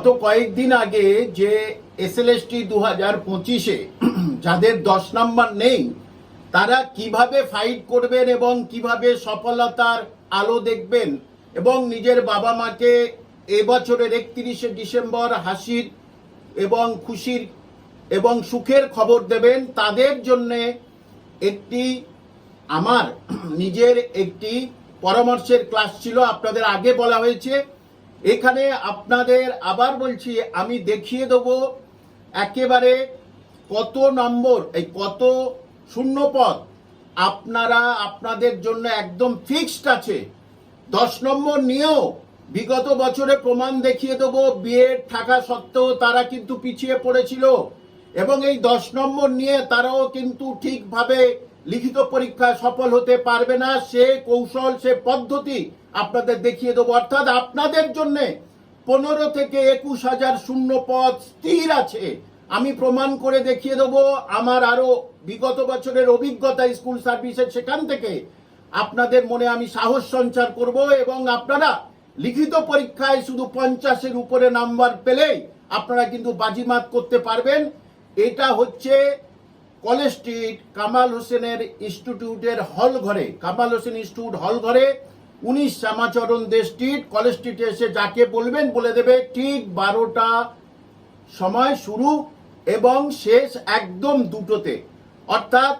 গত কয়েকদিন আগে যে এসএলএসটি দু হাজার পঁচিশে যাদের দশ নম্বর নেই, তারা কীভাবে ফাইট করবেন এবং কীভাবে সফলতার আলো দেখবেন এবং নিজের বাবা মাকে এবছরের একত্রিশে ডিসেম্বর হাসির এবং খুশির এবং সুখের খবর দেবেন, তাদের জন্যে একটি আমার নিজের একটি পরামর্শের ক্লাস ছিল। আপনাদের আগে বলা হয়েছে এখানে আপনাদের আবার বলছি, আমি দেখিয়ে দেব একেবারে কত নম্বর, এই কত শূন্য পদ আপনারা আপনাদের জন্য একদম ফিক্সড আছে। দশ নম্বর নিয়েও বিগত বছরে প্রমাণ দেখিয়ে দেবো বিএড থাকা সত্ত্বেও তারা কিন্তু পিছিয়ে পড়েছিল। এবং এই দশ নম্বর নিয়ে তারাও কিন্তু ঠিকভাবে লিখিত পরীক্ষায় সফল হতে পারবে না, সে কৌশল, সে পদ্ধতি আপনাদের দেখিয়ে দেবো। অর্থাৎ আপনাদের জন্য পনেরো থেকে একুশ হাজার শূন্য পদ স্থির আছে। আমি প্রমাণ করে দেখিয়ে দেবো, আমার আরও বিগত বছরের অভিজ্ঞতা স্কুল সার্ভিসের সেখান থেকে আপনাদের মনে আমি সাহস সঞ্চার করব এবং আপনারা লিখিত পরীক্ষায় শুধু পঞ্চাশের উপরে নাম্বার পেলেই আপনারা কিন্তু বাজিমাত করতে পারবেন। এটা হচ্ছে কলেজ স্ট্রিট, কামাল হোসেনের ইনস্টিটিউটের হল ঘরে, কামাল হোসেন ইনস্টিটিউট হল ঘরে উনিশ শ্যামাচরণ দে স্ট্রিট, কলেজ স্ট্রিটে এসে যাকে বলবেন, বলে দেবে, ঠিক বারোটা সময় শুরু এবং শেষ একদম দুটোতে। অর্থাৎ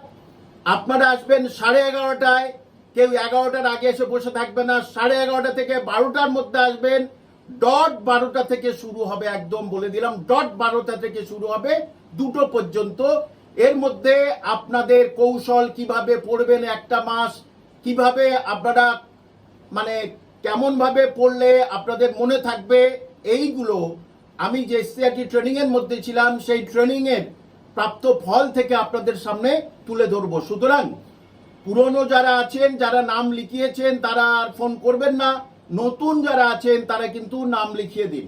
আপনারা আসবেন সাড়ে এগারোটায়, কেউ এগারোটার আগে এসে বসে থাকবে না, সাড়ে এগারোটা থেকে বারোটার মধ্যে আসবেন, ডট বারোটা থেকে শুরু হবে একদম বলে দিলাম, ডট বারোটা থেকে শুরু হবে দুটো পর্যন্ত এর মধ্যে আপনাদের কৌশল কীভাবে পড়বেন একটা মাস, কীভাবে আপনারা মানে কেমন ভাবে পড়লে আপনাদের মনে থাকবে, এইগুলো আমি যে সিআরটি ট্রেনিং এর মধ্যে ছিলাম, সেই ট্রেনিং এর প্রাপ্ত ফল থেকে আপনাদের সামনে তুলে ধরবো। সুতরাং পুরনো যারা আছেন, যারা নাম লিখিয়েছেন, তারা আর ফোন করবেন না। নতুন যারা আছেন, তারা কিন্তু নাম লিখিয়ে দিন।